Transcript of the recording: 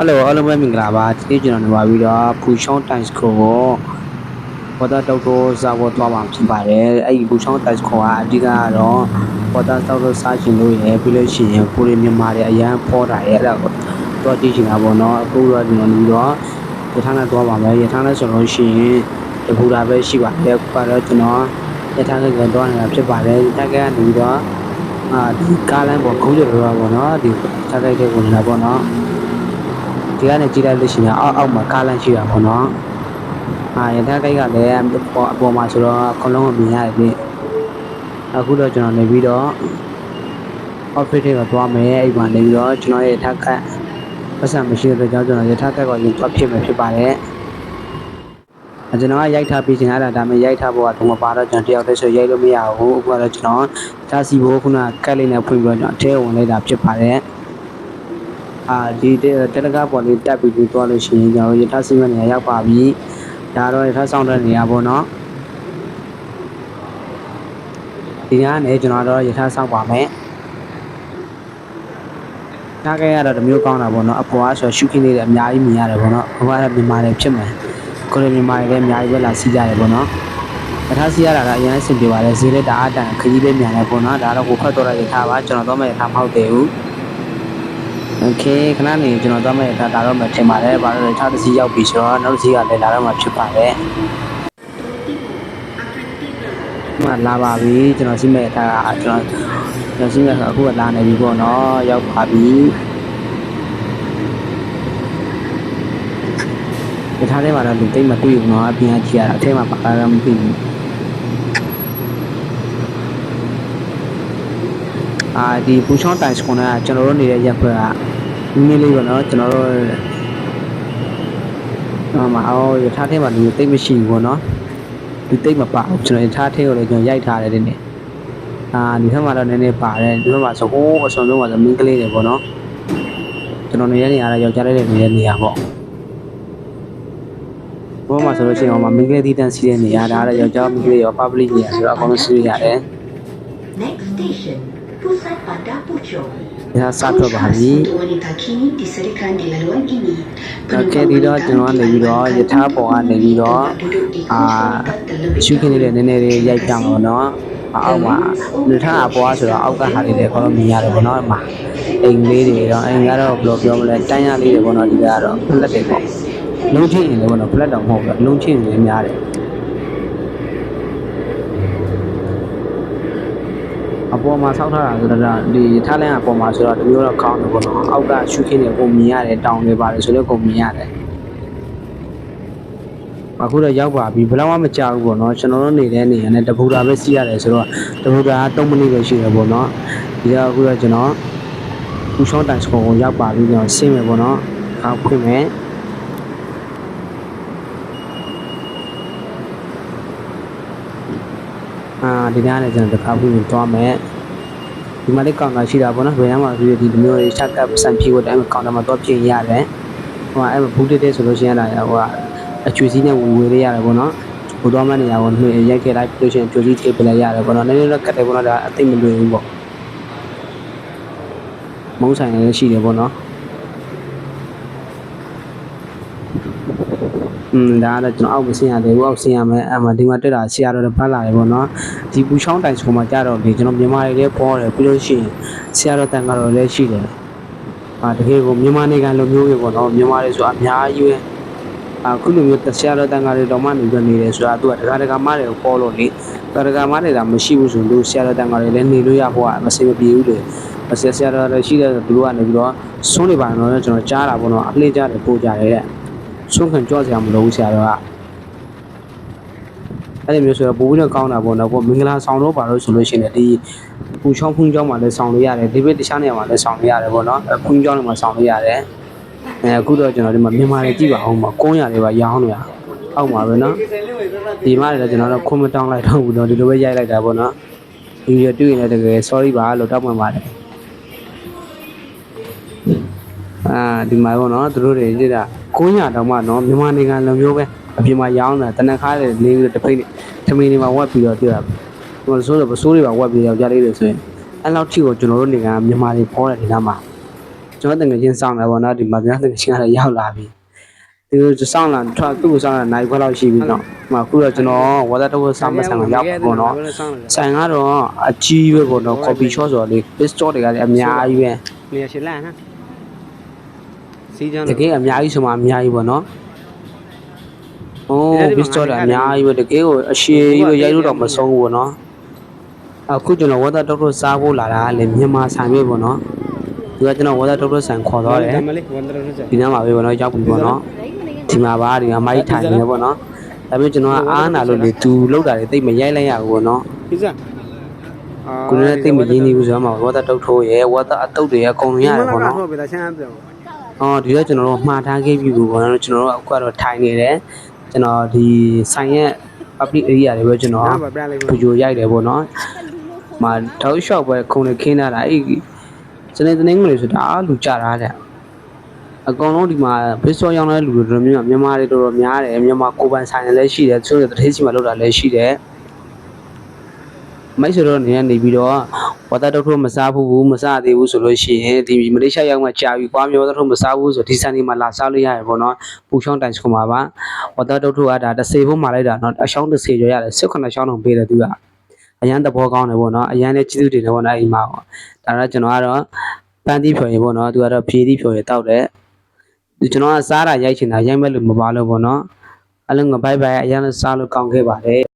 ဟယ်လိုအားလုံးပဲမင်္ဂလာပါဒီနေ့ကျွန်တော်နေပါပြီးတော့ဖူချောင်းတိုင်စ်ကိုဘောတာတောက်တော့စားဖို့သွားမှာဖြစ်ပါတယ်အဲ့ဒီဖူချောင်းတိုင်စ်ကိုကအဓိကကတော့ဘောတာတောက်တော့စားရှင်လို့ရယ်ပြီးလို့ရှိရင်ကိုရီမြန်မာတွေအရန်ဖောတာရယ်အဲ့ဒါကိုတော့ကြည့်ချင်တာပေါ့နော်အခုတော့ကျွန်တော်နေပြီးတော့ရထားနဲ့သွားပါမယ်ရထားနဲ့ဆိုလို့ရှိရင်တပူတာပဲရှိပါတယ်အခုကတော့ကျွန်တော်ရထားနဲ့ကတော့နေတာဖြစ်ပါတယ်ရထားကနေပြီးတော့အာဒီကားလမ်းပေါ်ခုံးကြတော့ပေါ့နော်ဒီထားတဲ့တဲ့ကိုနေတာပေါ့နော် ဒီကနေကြည့်လိုက်လို့ရှိရင်အောက်အောက်မှာကားလမ်းရှိတာပေါ့နော်။အာရထားကိတ်ကလည်းအပေါ်အပေါ်မှာဆိုတော့ခလုံးကိုမြင်ရတယ်လေ။အခုတော့ကျွန်တော်နေပြီးတော့ office တွေကသွားမယ်အဲ့မှာနေပြီးတော့ကျွန်တော်ရဲ့ရထားကတ်ပတ်စံမရှိတဲ့ကြောင့်ကျွန်တော်ရထားကတ်ကိုရင်သွားဖြစ်မယ်ဖြစ်ပါတယ်။အဲကျွန်တော်ကရိုက်ထားပြီးချင်ရတာဒါပေမဲ့ရိုက်ထားဖို့ကတော့မပါတော့ကျွန်တော်တယောက်တည်းဆိုရိုက်လို့မရဘူးအခုကတော့ကျွန်တော်တာစီဘိုးခုနကတ်လေးနဲ့ဖွင့်ပြီးတော့ကျွန်တော်အထဲဝင်လိုက်တာဖြစ်ပါတယ်။အာ ဒီတက်တကားပေါ်လေးတက်ပြီးပြီးသွားလို့ရှိရင်ကျွန်တော်ရထားစီမံနေရာရောက်ပါပြီဒါတော့ရထားဆောင်တဲ့နေရာပေါ့နော်ဒီကနေကျွန်တော်တော့ရထားဆောင်ပါမယ်ထားခဲ့ရတော့တမျိုးကောင်းတာပေါ့နော်အပေါ်ကဆိုရှုခင်းနေတယ်အများကြီးမြင်ရတယ်ပေါ့နော်ဘဝကမြန်မာတွေဖြစ်မယ်ကိုယ်မြန်မာတွေလည်းအများကြီးပဲလာစီးကြတယ်ပေါ့နော်ရထားစီးရတာကအရင်အဆင်ပြေပါတယ်ဈေးလက်တအားတန်ခကြီးလေးမြန်တယ်ပေါ့နော်ဒါတော့ကိုဖတ်တော့ရထားပါကျွန်တော်တော့မရထားမဟုတ်သေးဘူး โอเคခဏနေကျွန်တော်သွားမယ့်အခါဒါတော့မထင်ပါတယ်ဘာလို့လဲခြားတစ်စီးရောက်ပြီဆိုတော့နောက်တစ်စီးကလည်းလာတော့မှဖြစ်ပါတယ်ဒီမှာလာပါပြီကျွန်တော်စီးမယ့်အခါကကျွန်တော်ကျွန်တော်စီးမယ့်အခါအခုကလာနေပြီပေါ့နော်ရောက်ပါပြီဒီထားထဲမှာတော့လူသိမ့်မတွေ့ဘူးနော်အပြင်ကကြည့်ရတာအထဲမှာပါတာတော့မသိဘူး အာဒီပူချောင်းတိုင်စကွန်ကကျွန်တော်တို့နေတဲ့ရက်ခွက်ကနည်းနည်းလေးပေါ့နော်ကျွန်တော်တို့ဟိုမှာအော်ရထားထဲမှာလူသိမ့်မရှိဘူးပေါ့နော်လူသိမ့်မပါဘူးကျွန်တော်ရထားထဲကိုလည်းကျွန်တော်ရိုက်ထားတယ်ဒီနေ့အာဒီဘက်မှာတော့နည်းနည်းပါတယ်ဒီဘက်မှာဆိုဟိုးအစုံဆုံးမှာဆိုမင်းကလေးတွေပေါ့နော်ကျွန်တော်နေတဲ့နေရာကယောက်ျားလေးတွေနေတဲ့နေရာပေါ့ဘုံမှာဆိုလို့ရှိရင်ဟိုမှာမင်းကလေးတီးတန်းစီးတဲ့နေရာဒါလည်းယောက်ျားမင်းကလေးရော public နေရာဆိုတော့အကုန်လုံးစီးရတယ် Next station, Pusat Pada Puchong. ဒါစထွက်ပါပြီ Untuk wanita kini disediakan di laluan ini. တော့ကဲဒီတော့ကျွန်တော်ကနေပြီးတော့ယထာပေါ်ကနေပြီးတော့ duduk di အာ kursi empat terlebih ရှုခင်းနေတဲ့နည်းနည်းလေးရိုက်ပြမှာပေါ့နော်အောက်မှာလူထားအပေါ်ဆိုတော့အောက်ကဟာလေးတွေခေါင်းမြင်ရတယ်ပေါ့နော်အမအိမ်လေးတွေတော့အိမ်ကတော့ဘယ်လိုပြောမလဲတန်းရလေးတွေပေါ့နော်ဒီကတော့ဖလက်တွေပေါ့လုံးချင်းရင်လည်းပေါ့နော်ဖလက်တော့မဟုတ်ဘူးလုံးချင်းရင်လည်းများတယ် အပေါ်မှာဆောက်ထားတာဆိုတော့ဒီထားလန်းအပေါ်မှာဆိုတော့တမျိုးတော့ကောင်းတယ်ပေါ့နော်အောက်ကရှုခင်းနေပုံမြင်ရတယ်တောင်တွေပါတယ်ဆိုတော့ပုံမြင်ရတယ်အခုတော့ရောက်ပါပြီဘယ်တော့မှမကြောက်ဘူးပေါ့နော်ကျွန်တော်တို့နေတဲ့နေရာနဲ့တပူတာပဲစီးရတယ်ဆိုတော့တပူတာက3မိနစ်ပဲရှိတယ်ပေါ့နော်ဒီတော့အခုတော့ကျွန်တော်ပူချောင်းတိုင်စကိုကိုရောက်ပါပြီကျွန်တော်ဆင်းမယ်ပေါ့နော်အောက်ဖွင့်မယ် အာဒီနားနဲ့ကျွန်တော်တစ်ခါဖွင့်ပြီးသွားမယ်ဒီမှာလေးကောင်တာရှိတာပေါ့နော်ဘယ်မှာဒီဒီမျိုးလေးချက်ကပ်စံဖြေဖို့တိုင်းကောင်တာမှာတော့ပြင်ရတယ်ဟိုအဲ့ဘူးတက်တဲ့ဆိုလို့ရှိရင်လာဟိုကအချွေစီးနဲ့ဝေဝေလေးရတယ်ပေါ့နော်ဟိုတော့မနေရဘူးနှွေရိုက်ခဲ့လိုက်လို့ရှိရင်ပြိုစီးထိပ်ပလိုက်ရတယ်ပေါ့နော်နည်းနည်းတော့ကတ်တယ်ပေါ့နော်ဒါအသိမလွယ်ဘူးပေါ့မုန်းဆိုင်လည်းရှိတယ်ပေါ့နော်อืม ဒါကတော့ကျွန်တော်အောက်မဆင်းရသေးဘူးအောက်ဆင်းရမယ်အမှဒီမှာတက်တာဆရာတော်တွေဖတ်လာတယ်ပေါ့နော်ဒီပူချောင်းတိုင်ဆိုမှကြတော့ဒီကျွန်တော်မြန်မာတွေလည်းပေါ်တယ်ပြီးလို့ရှိရင်ဆရာတော်တန်ကတော့လည်းရှိတယ်အာတကယ်ကိုမြန်မာနိုင်ငံလိုမျိုးပဲပေါ့နော်မြန်မာတွေဆိုအများကြီးပဲအခုလိုမျိုးတရားတော်တန်ခါတွေတော်မှနေပြနေတယ်ဆိုတာသူကဒကာဒကာမတွေကိုပေါ်လို့လေဒကာမတွေကမရှိဘူးဆိုလို့ဆရာတော်တန်ခါတွေလည်းနေလို့ရဖို့ကမစင်မပြေဘူးလေမဆရာဆရာတော်တွေရှိတဲ့သူတို့ကနေပြီးတော့ဆုံးနေပါတော့ကျွန်တော်ကြားတာပေါ့နော်အလှည့်ကြားတယ်ပို့ကြတယ်တဲ့ ဆုံးခံကြောက်စရာမလိုဘူးဆရာတော်ကအဲ့ဒီမျိုးဆိုတော့ပိုပြီးတော့ကောင်းတာပေါ့နော်ကိုမင်္ဂလာဆောင်တော့ပါလို့ဆိုလို့ရှိရင်ဒီပူချောင်းဖုန်ချောင်းမှာလည်းဆောင်လို့ရတယ်ဒီဘက်တခြားနေရာမှာလည်းဆောင်လို့ရတယ်ပေါ့နော်ဖုန်ချောင်းတွေမှာဆောင်လို့ရတယ်အဲအခုတော့ကျွန်တော်ဒီမှာမြန်မာတွေကြည့်ပါအောင်ပါကုန်းရတွေပါရောင်းနေရအောက်မှာပဲနော်ဒီမှာလည်းကျွန်တော်တို့ခွန်မတောင်းလိုက်တော့ဘူးတော့ဒီလိုပဲရိုက်လိုက်တာပေါ့နော်ဒီရတွေ့ရင်လည်းတကယ် sorry ပါလို့တောင်းပန်ပါတယ်အာဒီမှာပေါ့နော်သူတို့တွေကြည့်တာ ကုန်းရတော့မှနော်မြန်မာနိုင်ငံလိုမျိုးပဲအပြင်မှာရောင်းတာတနက်ခါတွေနေပြီးတော့တစ်ဖိတ်ထမင်းတွေမှာဝက်ပြီးတော့တွေ့တာဟိုဆိုတော့ပစိုးတွေပါဝက်ပြီးတော့ကြားလေးတွေဆိုရင်အဲ့လောက်ထိကိုကျွန်တော်တို့နိုင်ငံမြန်မာတွေပေါ်တယ်ဒီနားမှာကျွန်တော်တကယ်ချင်းစောင့်တယ်ပေါ့နော်ဒီမှာကျွန်တော်တကယ်ချင်းကတော့ရောက်လာပြီသူစောင့်လာထွက်သူ့ကိုစောင့်လာနိုင်ခွက်လောက်ရှိပြီနော်ဒီမှာအခုတော့ကျွန်တော်ဝါသာတော့စောင့်မဆိုင်ကိုရောက်ပေါ့နော်ဆိုင်ကတော့အကြီးပဲပေါ့နော် coffee shop ဆိုတော့လေ pistol တွေကလည်းအများကြီးပဲနေရာရှိလားဟမ် စီဂျန်တကယ်အများကြီးဆိုမှအများကြီးပေါ့နော်โอ้ pistol တွေအများကြီးပဲတကယ်ကိုအရှည်ကြီးပဲရိုက်လို့တော့မဆုံးဘူးပေါ့နော်အခုကျွန်တော်ဝါသာတော့စားဖို့လာတာကလေမြန်မာဆိုင်ပဲပေါ့နော်ဒီကကျွန်တော်ဝါသာတော့ဆိုင်ခေါ်သွားတယ်မလေးဝန်ဒရနချက်ဒီနားမှာပဲပေါ့နော်ရောက်ပြီပေါ့နော်ဒီမှာပါဒီမှာမိုက်ထိုင်နေပေါ့နော်ဒါပေမဲ့ကျွန်တော်ကအားနာလို့လေသူလောက်တာလေတိတ်မရိုက်လိုက်ရဘူးပေါ့နော်ပီဇာကိုလည်းတိတ်မရင်းနေဘူးဆိုတော့မှဝါတာတုတ်ထိုးရယ်ဝါတာအတုတ်တွေရအကုန်ရတယ်ပေါ့နော်ဟုတ်ပြီလားချမ်းပြော အော်ဒီတော့ကျွန်တော်တို့မှားထားခဲ့ပြီပေါ့နော်ကျွန်တော်တို့အခုကတော့ထိုင်နေတယ်ကျွန်တော်ဒီဆိုင်ရဲ့ public area တွေပဲကျွန်တော်နားပါပြလိုက်ဗီဒီယိုရိုက်တယ်ပေါ့နော်မှာတောက်လျှောက်ပဲခုံနေခင်းလာတာအဲ့စနေတနင်္ဂနွေဆိုတာအားလူကြတာတဲ့အကောင်လုံးဒီမှာဖေးစောရောင်းတဲ့လူတွေတော်တော်များများမြန်မာတွေတော်တော်များတယ်မြန်မာကိုပိုင်ဆိုင်တွေလည်းရှိတယ်သူတို့တထေးစီမှာလောက်တာလည်းရှိတယ်မိုက်ဆိုတော့နေရနေပြီးတော့ ဝါတာတော့ထုတ်မစားဘူးမစားသေးဘူးဆိုလို့ရှိရင်ဒီမလေးရှားရောက်မှကြာပြီကွာမျိုးတော့မစားဘူးဆိုဒီစံဒီမှာလာစားလို့ရတယ်ပေါ့နော်ပူချောင်းတိုင်စခွန်ပါပါဝါတာတော့ထုတ်ကဒါတစ်စေဖို့မှလိုက်တာနော်အချောင်းတစ်စေကျော်ရတယ်၁၈ချောင်းတော့ပေးတယ်သူကအရန်သဘောကောင်းတယ်ပေါ့နော်အရန်နဲ့ကျေးဇူးတင်တယ်ပေါ့နော်အိမ်မှာပေါ့ဒါတော့ကျွန်တော်ကတော့ပန်းသီးဖြော်ရင်ပေါ့နော်သူကတော့ဖြေသီးဖြော်ရင်တောက်တယ်ဒီကျွန်တော်ကစားတာရိုက်ချင်တာရိုက်မဲ့လို့မပါလို့ပေါ့နော်အဲ့လိုငါဘိုင်ဘိုင်အရန်စားလို့ကောင်းခဲ့ပါတယ်